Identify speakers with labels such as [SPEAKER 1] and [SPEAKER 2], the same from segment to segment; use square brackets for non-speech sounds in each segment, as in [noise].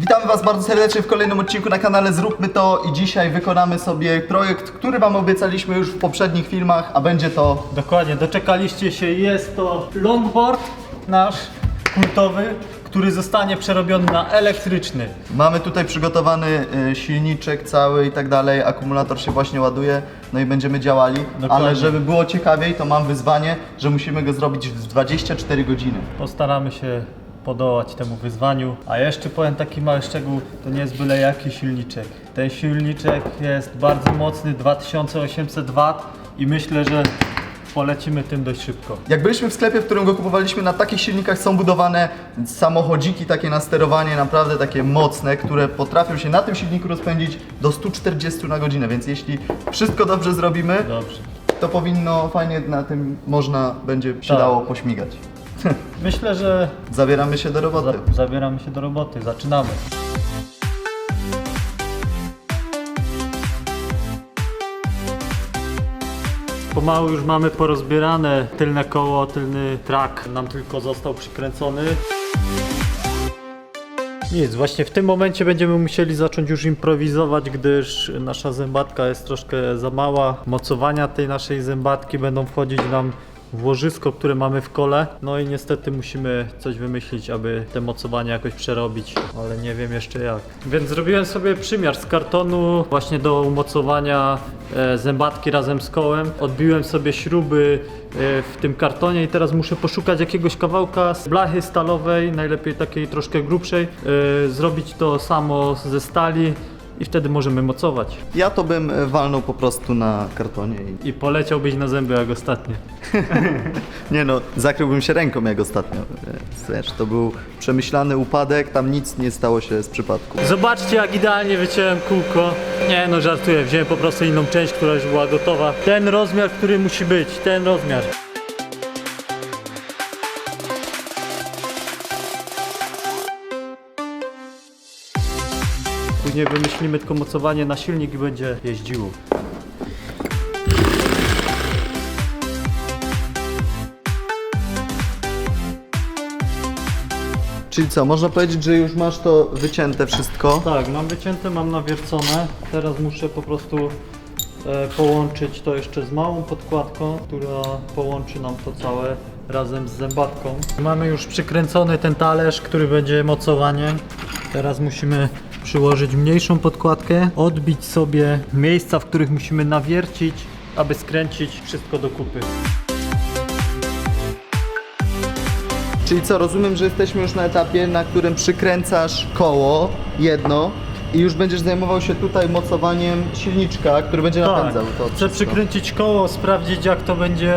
[SPEAKER 1] Witamy Was bardzo serdecznie w kolejnym odcinku na kanale Zróbmy to i dzisiaj wykonamy sobie projekt, który Wam obiecaliśmy już w poprzednich filmach, a będzie to
[SPEAKER 2] Dokładnie, doczekaliście się. Jest to longboard nasz kultowy, który zostanie przerobiony na elektryczny.
[SPEAKER 1] Mamy tutaj przygotowany y, silniczek cały i tak dalej, akumulator się właśnie ładuje, no i będziemy działali,
[SPEAKER 2] Dokładnie.
[SPEAKER 1] ale żeby było ciekawiej, to mam wyzwanie, że musimy go zrobić w 24 godziny.
[SPEAKER 2] Postaramy się podołać temu wyzwaniu. A jeszcze powiem taki mały szczegół, to nie jest byle jaki silniczek. Ten silniczek jest bardzo mocny, 2800 W i myślę, że polecimy tym dość szybko.
[SPEAKER 1] Jak byliśmy w sklepie, w którym go kupowaliśmy, na takich silnikach są budowane samochodziki takie na sterowanie, naprawdę takie mocne, które potrafią się na tym silniku rozpędzić do 140 na godzinę, więc jeśli wszystko dobrze zrobimy,
[SPEAKER 2] Dobrze.
[SPEAKER 1] to powinno fajnie na tym można będzie się
[SPEAKER 2] Tak.
[SPEAKER 1] dało pośmigać. [laughs]
[SPEAKER 2] Myślę, że
[SPEAKER 1] Zabieramy się do roboty.
[SPEAKER 2] za zabieramy się do roboty. Zaczynamy. Pomału już mamy porozbierane tylne koło, tylny trak nam tylko został przykręcony. Nic, właśnie w tym momencie będziemy musieli zacząć już improwizować, gdyż nasza zębatka jest troszkę za mała. Mocowania tej naszej zębatki będą wchodzić nam łożysko, które mamy w kole. No i niestety musimy coś wymyślić, aby te mocowania jakoś przerobić, ale nie wiem jeszcze jak. Więc zrobiłem sobie przymiar z kartonu właśnie do umocowania e, zębatki razem z kołem. Odbiłem sobie śruby e, w tym kartonie i teraz muszę poszukać jakiegoś kawałka z blachy stalowej, najlepiej takiej troszkę grubszej, e, zrobić to samo ze stali i wtedy możemy mocować.
[SPEAKER 1] Ja to bym e, walnął po prostu na kartonie i...
[SPEAKER 2] I poleciałbyś na zęby jak ostatnio. [laughs]
[SPEAKER 1] Nie no, zakryłbym się ręką jak ostatnio. Wiesz, to był przemyślany upadek, tam nic nie stało się z przypadku.
[SPEAKER 2] Zobaczcie jak idealnie wyciąłem kółko. Nie no, żartuję, wziąłem po prostu inną część, która już była gotowa. Ten rozmiar, który musi być, ten rozmiar. Później wymyślimy tylko mocowanie na silnik i będzie jeździło.
[SPEAKER 1] Czyli co, można powiedzieć, że już masz to wycięte wszystko?
[SPEAKER 2] Tak, mam wycięte, mam nawiercone. Teraz muszę po prostu e, połączyć to jeszcze z małą podkładką, która połączy nam to całe razem z zębatką. Mamy już przykręcony ten talerz, który będzie mocowaniem. Teraz musimy przyłożyć mniejszą podkładkę, odbić sobie miejsca, w których musimy nawiercić, aby skręcić wszystko do kupy.
[SPEAKER 1] Czyli co, rozumiem, że jesteśmy już na etapie, na którym przykręcasz koło, jedno, i już będziesz zajmował się tutaj mocowaniem silniczka, który będzie napędzał to
[SPEAKER 2] Tak. Chcę
[SPEAKER 1] wszystko.
[SPEAKER 2] przykręcić koło, sprawdzić jak to będzie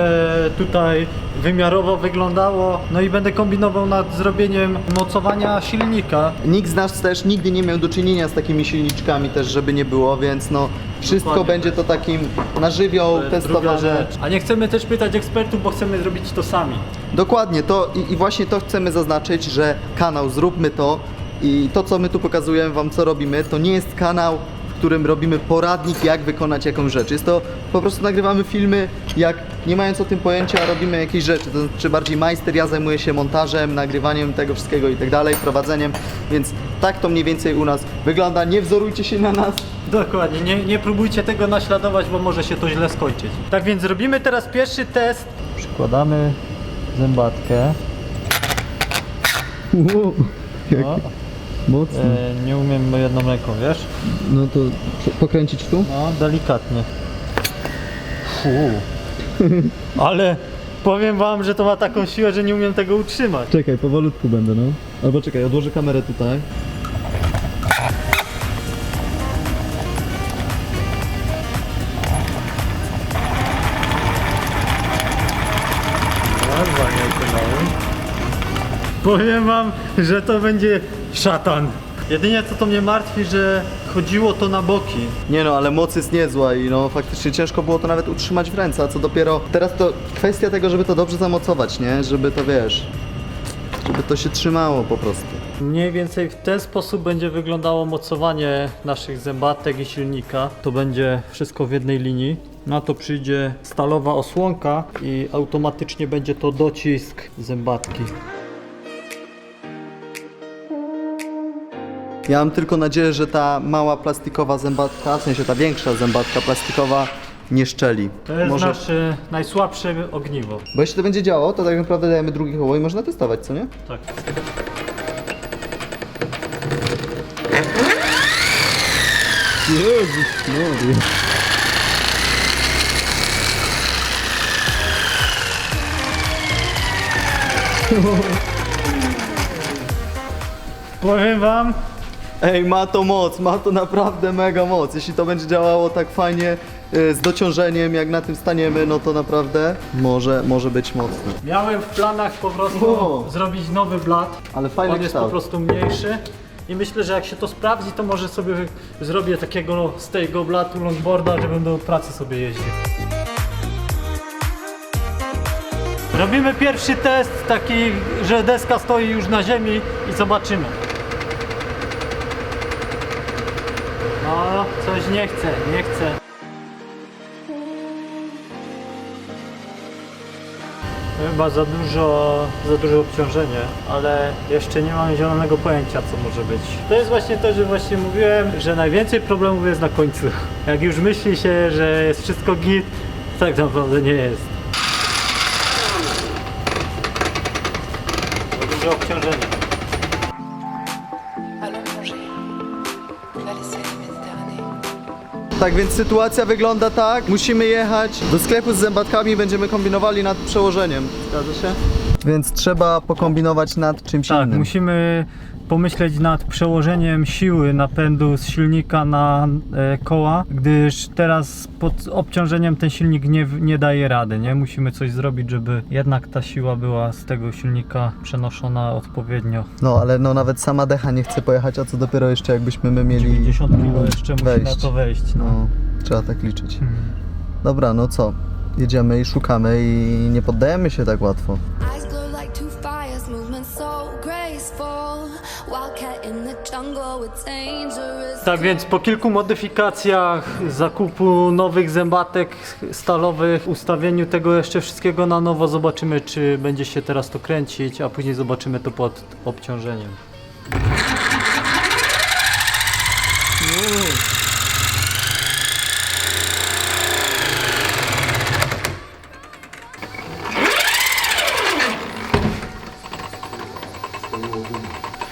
[SPEAKER 2] tutaj wymiarowo wyglądało. No i będę kombinował nad zrobieniem mocowania silnika.
[SPEAKER 1] Nikt z nas też nigdy nie miał do czynienia z takimi silniczkami też, żeby nie było, więc no wszystko
[SPEAKER 2] Dokładnie.
[SPEAKER 1] będzie to takim na żywioł
[SPEAKER 2] To rzecz. A nie chcemy też pytać ekspertów, bo chcemy zrobić to sami.
[SPEAKER 1] Dokładnie, to i, i właśnie to chcemy zaznaczyć, że kanał Zróbmy To i to, co my tu pokazujemy Wam, co robimy, to nie jest kanał, w którym robimy poradnik, jak wykonać jakąś rzecz. Jest to, po prostu nagrywamy filmy, jak nie mając o tym pojęcia, robimy jakieś rzeczy. To znaczy bardziej majster, ja zajmuję się montażem, nagrywaniem tego wszystkiego i tak dalej, prowadzeniem, więc tak to mniej więcej u nas wygląda. Nie wzorujcie się na nas.
[SPEAKER 2] Dokładnie, nie, nie próbujcie tego naśladować, bo może się to źle skończyć. Tak więc robimy teraz pierwszy test. Przykładamy zębatkę. No,
[SPEAKER 1] Mocno.
[SPEAKER 2] e, nie umiem jedną ręką, wiesz?
[SPEAKER 1] No to pokręcić tu?
[SPEAKER 2] No, delikatnie. Fu. [laughs] Ale powiem wam, że to ma taką siłę, że nie umiem tego utrzymać.
[SPEAKER 1] Czekaj, powolutku będę, no. Albo czekaj, odłożę kamerę tutaj.
[SPEAKER 2] Powiem wam, że to będzie szatan. Jedynie co to mnie martwi, że chodziło to na boki.
[SPEAKER 1] Nie no, ale moc jest niezła i no faktycznie ciężko było to nawet utrzymać w ręce, a co dopiero teraz to kwestia tego, żeby to dobrze zamocować, nie? Żeby to wiesz, żeby to się trzymało po prostu.
[SPEAKER 2] Mniej więcej w ten sposób będzie wyglądało mocowanie naszych zębatek i silnika. To będzie wszystko w jednej linii. Na to przyjdzie stalowa osłonka i automatycznie będzie to docisk zębatki.
[SPEAKER 1] Ja mam tylko nadzieję, że ta mała plastikowa zębatka, w sensie ta większa zębatka plastikowa nie szczeli.
[SPEAKER 2] To jest
[SPEAKER 1] Może...
[SPEAKER 2] nasze najsłabsze ogniwo.
[SPEAKER 1] Bo jeśli to będzie działało, to tak naprawdę dajemy drugie koło i można testować, co nie?
[SPEAKER 2] Tak.
[SPEAKER 1] Jezus, no
[SPEAKER 2] Powiem wam,
[SPEAKER 1] Ej, ma to moc, ma to naprawdę mega moc. Jeśli to będzie działało tak fajnie y, z dociążeniem, jak na tym staniemy, no to naprawdę może, może być mocne.
[SPEAKER 2] miałem w planach po prostu
[SPEAKER 1] O.
[SPEAKER 2] zrobić nowy blat.
[SPEAKER 1] Ale fajny
[SPEAKER 2] On jest po prostu mniejszy. I myślę, że jak się to sprawdzi, to może sobie zrobię takiego z tego blatu longboarda, że będę do pracy sobie jeździł. Robimy pierwszy test, taki, że deska stoi już na ziemi i zobaczymy. No, coś nie chce, nie chce. Chyba za dużo, za duże obciążenie, ale jeszcze nie mam zielonego pojęcia co może być. To jest właśnie to, że właśnie mówiłem, że najwięcej problemów jest na końcu. Jak już myśli się, że jest wszystko git, tak naprawdę nie jest. Za duże obciążenie.
[SPEAKER 1] Tak więc sytuacja wygląda tak. Musimy jechać do sklepu z zębatkami, będziemy kombinowali nad przełożeniem. Zgadza się? Więc trzeba pokombinować nad czymś
[SPEAKER 2] Tak,
[SPEAKER 1] innym.
[SPEAKER 2] musimy pomyśleć nad przełożeniem siły napędu z silnika na e, koła, gdyż teraz pod obciążeniem ten silnik nie, nie daje rady, nie? Musimy coś zrobić, żeby jednak ta siła była z tego silnika przenoszona odpowiednio.
[SPEAKER 1] No, ale no nawet sama decha nie chce pojechać, a co dopiero jeszcze jakbyśmy my mieli...
[SPEAKER 2] 90 kg jeszcze musi
[SPEAKER 1] wejść.
[SPEAKER 2] na to wejść. No.
[SPEAKER 1] No, trzeba tak liczyć.
[SPEAKER 2] Hmm.
[SPEAKER 1] Dobra, no co? Jedziemy i szukamy i nie poddajemy się tak łatwo.
[SPEAKER 2] Tak więc po kilku modyfikacjach, zakupu nowych zębatek stalowych, ustawieniu tego jeszcze wszystkiego na nowo, zobaczymy czy będzie się teraz to kręcić, a później zobaczymy to pod obciążeniem.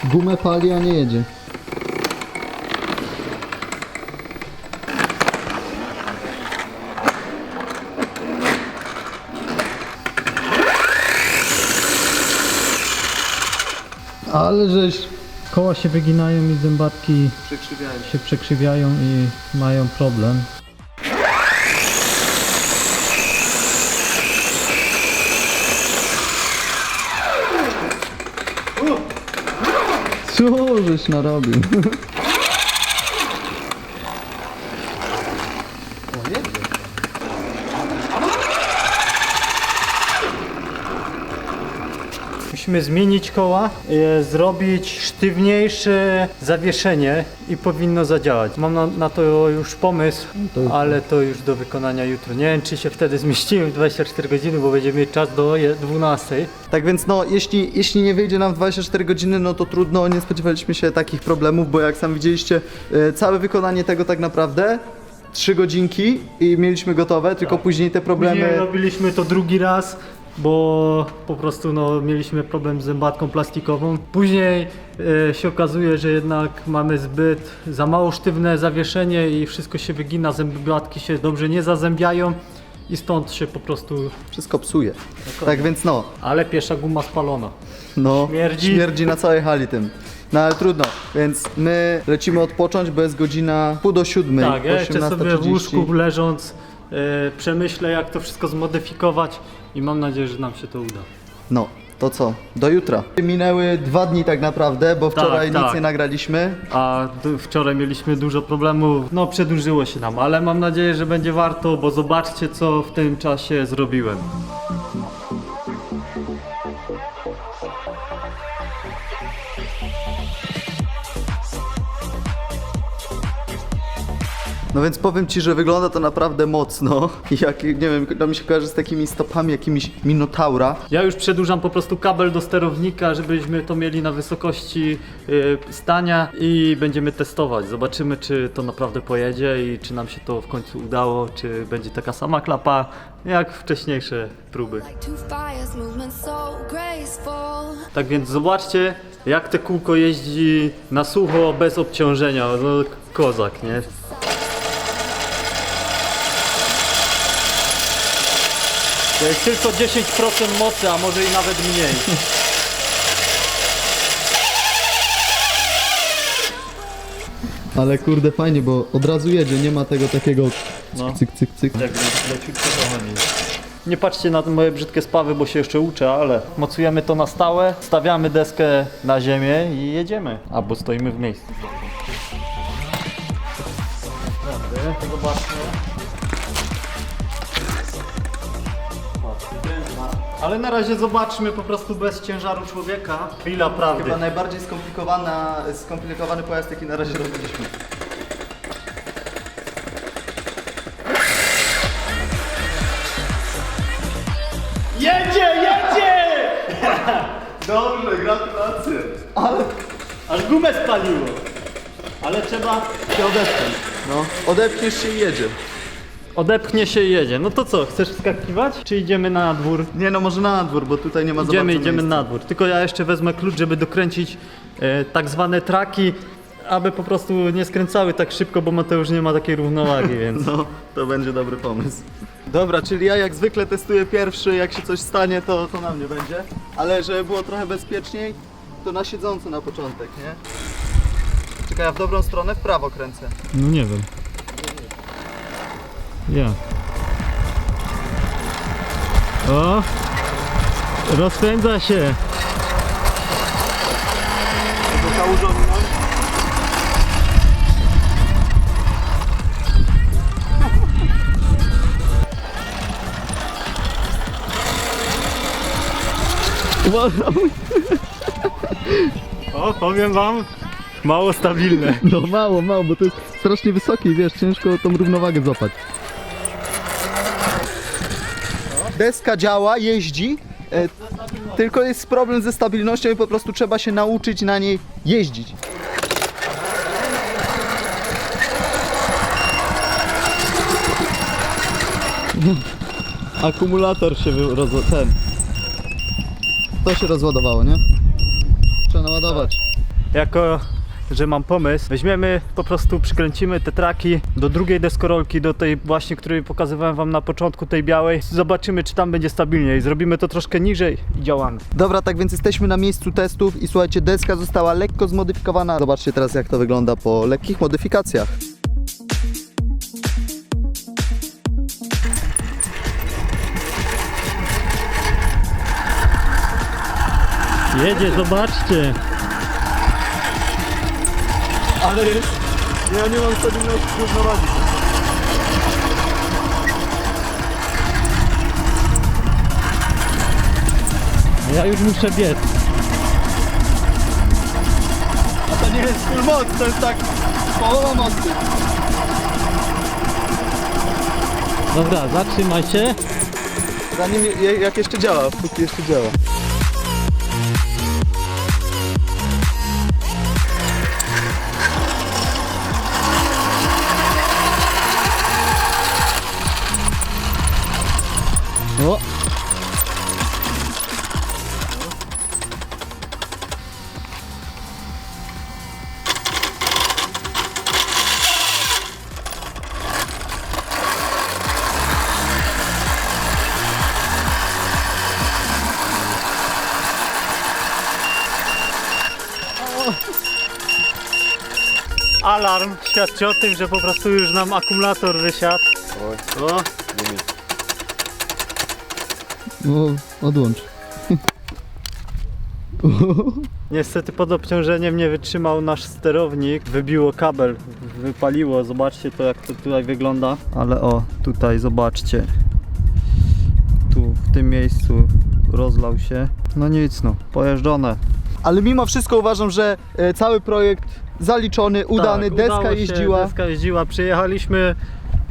[SPEAKER 1] Gumę pali, a nie jedzie. Ale żeś
[SPEAKER 2] Koła się wyginają i zębatki
[SPEAKER 1] przekrzywiałem.
[SPEAKER 2] się przekrzywiają i mają problem.
[SPEAKER 1] Co żeś narobił? [laughs]
[SPEAKER 2] Musimy zmienić koła, e, zrobić sztywniejsze zawieszenie i powinno zadziałać. Mam na, na to już pomysł, ale to już do wykonania jutro. Nie wiem czy się wtedy zmieścimy w 24 godziny, bo będziemy mieć czas do je- 12.
[SPEAKER 1] Tak więc no, jeśli, jeśli nie wyjdzie nam w 24 godziny, no to trudno, nie spodziewaliśmy się takich problemów, bo jak sam widzieliście, e, całe wykonanie tego tak naprawdę 3 godzinki i mieliśmy gotowe, tylko później te problemy...
[SPEAKER 2] Później robiliśmy to drugi raz, bo po prostu no, mieliśmy problem z zębatką plastikową. Później e, się okazuje, że jednak mamy zbyt za mało sztywne zawieszenie i wszystko się wygina, zębatki się dobrze nie zazębiają i stąd się po prostu...
[SPEAKER 1] Wszystko psuje. Tak więc no,
[SPEAKER 2] Ale pierwsza guma spalona.
[SPEAKER 1] no,
[SPEAKER 2] Śmierdzi.
[SPEAKER 1] na całej hali tym. No ale trudno, więc my lecimy odpocząć, bo jest godzina pół do siódmej,
[SPEAKER 2] Tak, ja jeszcze sobie w
[SPEAKER 1] 18:30.
[SPEAKER 2] łóżku leżąc przemyślę jak to wszystko zmodyfikować i mam nadzieję, że nam się to uda.
[SPEAKER 1] No, to co? Do jutra. Minęły dwa dni tak naprawdę, bo wczoraj nic
[SPEAKER 2] tak.
[SPEAKER 1] nie nagraliśmy.
[SPEAKER 2] A wczoraj mieliśmy dużo problemów, no przedłużyło się nam, ale mam nadzieję, że będzie warto, bo zobaczcie co w tym czasie zrobiłem.
[SPEAKER 1] No więc powiem Ci, że wygląda to naprawdę mocno. [laughs] Jak, nie wiem, to mi się kojarzy z takimi stopami jakimiś Minotaura.
[SPEAKER 2] Ja już przedłużam po prostu kabel do sterownika, żebyśmy to mieli na wysokości y, stania i będziemy testować. Zobaczymy, czy to naprawdę pojedzie i czy nam się to w końcu udało, czy będzie taka sama klapa jak wcześniejsze próby. Tak więc zobaczcie, jak te kółko jeździ na sucho, bez obciążenia. No, kozak, nie? To jest tylko 10% mocy, a może i nawet mniej.
[SPEAKER 1] Ale kurde fajnie, bo od razu jedzie, nie ma tego takiego
[SPEAKER 2] No.
[SPEAKER 1] cyk, cyk, cyk.
[SPEAKER 2] Tak, leciutko kochani. Nie patrzcie na te moje brzydkie spawy, bo się jeszcze uczę, ale mocujemy to na stałe, stawiamy deskę na ziemię i jedziemy. Albo stoimy w miejscu. Zobaczmy. Ale na razie zobaczmy po prostu bez ciężaru człowieka. Chwila prawdy.
[SPEAKER 1] Chyba najbardziej skomplikowana, skomplikowany pojazd, jaki na razie robiliśmy.
[SPEAKER 2] Jedzie, jedzie! [laughs]
[SPEAKER 1] Dobrze, gratulacje. Ale
[SPEAKER 2] Aż gumę spaliło. Ale trzeba
[SPEAKER 1] się odepnij. No, odepniesz się i jedzie.
[SPEAKER 2] Odepchnie się i jedzie. No to co, chcesz wskakiwać? Czy idziemy na dwór?
[SPEAKER 1] Nie no, może na dwór, bo tutaj nie ma za
[SPEAKER 2] Idziemy,
[SPEAKER 1] bardzo
[SPEAKER 2] idziemy
[SPEAKER 1] miejsca.
[SPEAKER 2] na dwór. Tylko ja jeszcze wezmę klucz, żeby dokręcić e, tak zwane traki, aby po prostu nie skręcały tak szybko, bo Mateusz nie ma takiej równowagi, [laughs] więc...
[SPEAKER 1] No, to będzie dobry pomysł. Dobra, czyli ja jak zwykle testuję pierwszy, jak się coś stanie, to, to na mnie będzie. Ale żeby było trochę bezpieczniej, to na siedząco na początek, nie? Czekaj, ja w dobrą stronę, w prawo kręcę.
[SPEAKER 2] No nie wiem. Ja. O! Rozpędza się! O, powiem wam, mało stabilne.
[SPEAKER 1] No mało, mało, bo to jest strasznie wysokie i wiesz, ciężko tą równowagę złapać. Deska działa, jeździ, e, tylko jest problem ze stabilnością i po prostu trzeba się nauczyć na niej jeździć.
[SPEAKER 2] Akumulator się roz... ten.
[SPEAKER 1] To się rozładowało, nie? Trzeba naładować.
[SPEAKER 2] Jako, że mam pomysł, weźmiemy, po prostu przykręcimy te traki do drugiej deskorolki, do tej właśnie, której pokazywałem wam na początku, tej białej. Zobaczymy, czy tam będzie stabilniej. Zrobimy to troszkę niżej i działamy.
[SPEAKER 1] Dobra, tak więc jesteśmy na miejscu testów i słuchajcie, deska została lekko zmodyfikowana. Zobaczcie teraz jak to wygląda po lekkich modyfikacjach.
[SPEAKER 2] Jedzie, zobaczcie!
[SPEAKER 1] Ale jest... Ja nie mam stabilności równowagi.
[SPEAKER 2] Ja już muszę biec.
[SPEAKER 1] A to nie jest full moc, to jest tak połowa mocy.
[SPEAKER 2] Dobra, zatrzymaj się.
[SPEAKER 1] Zanim, je- jak jeszcze działa, póki jeszcze działa.
[SPEAKER 2] O! Alarm świadczy o tym, że po prostu już nam akumulator wysiadł. O,
[SPEAKER 1] No, odłącz.
[SPEAKER 2] Niestety pod obciążeniem nie wytrzymał nasz sterownik, wybiło kabel, wypaliło, zobaczcie to jak to tutaj wygląda. Ale o, tutaj zobaczcie, tu w tym miejscu rozlał się. No nic no, pojeżdżone.
[SPEAKER 1] Ale mimo wszystko uważam, że e, cały projekt zaliczony, udany,
[SPEAKER 2] Tak,
[SPEAKER 1] deska
[SPEAKER 2] się,
[SPEAKER 1] jeździła.
[SPEAKER 2] Deska jeździła, przejechaliśmy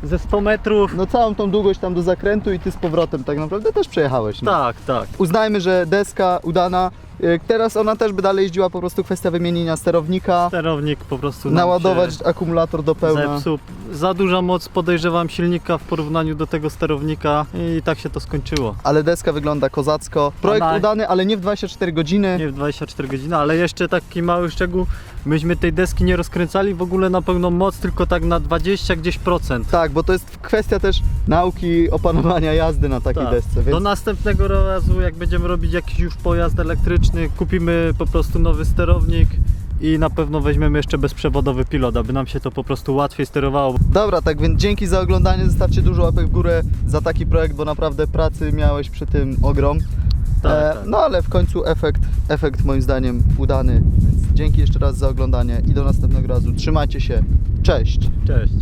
[SPEAKER 2] ze 100 metrów.
[SPEAKER 1] No całą tą długość tam do zakrętu i ty z powrotem tak naprawdę też przejechałeś. No.
[SPEAKER 2] Tak, tak.
[SPEAKER 1] Uznajmy, że deska udana. Y, Teraz ona też by dalej jeździła, po prostu kwestia wymienienia sterownika,
[SPEAKER 2] Sterownik po prostu nam
[SPEAKER 1] naładować
[SPEAKER 2] się
[SPEAKER 1] akumulator do pełna.
[SPEAKER 2] zepsuł. Za duża moc podejrzewam silnika w porównaniu do tego sterownika i tak się to skończyło.
[SPEAKER 1] Ale deska wygląda kozacko. Projekt
[SPEAKER 2] Ona-
[SPEAKER 1] udany, ale nie w 24 godziny.
[SPEAKER 2] Nie w 24 godziny, ale jeszcze taki mały szczegół, myśmy tej deski nie rozkręcali w ogóle na pełną moc, tylko tak na 20 gdzieś procent.
[SPEAKER 1] Tak, bo to jest kwestia też nauki opanowania jazdy na takiej
[SPEAKER 2] Tak.
[SPEAKER 1] desce.
[SPEAKER 2] Do
[SPEAKER 1] Więc
[SPEAKER 2] następnego razu, jak będziemy robić jakiś już pojazd elektryczny, kupimy po prostu nowy sterownik i na pewno weźmiemy jeszcze bezprzewodowy pilot, aby nam się to po prostu łatwiej sterowało.
[SPEAKER 1] Dobra, tak więc dzięki za oglądanie. Zostawcie dużo łapek w górę za taki projekt, bo naprawdę pracy miałeś przy tym ogrom.
[SPEAKER 2] Tak,
[SPEAKER 1] E,
[SPEAKER 2] tak.
[SPEAKER 1] No ale w końcu efekt, efekt moim zdaniem udany. Więc dzięki jeszcze raz za oglądanie i do następnego razu. Trzymajcie się. Cześć!
[SPEAKER 2] Cześć.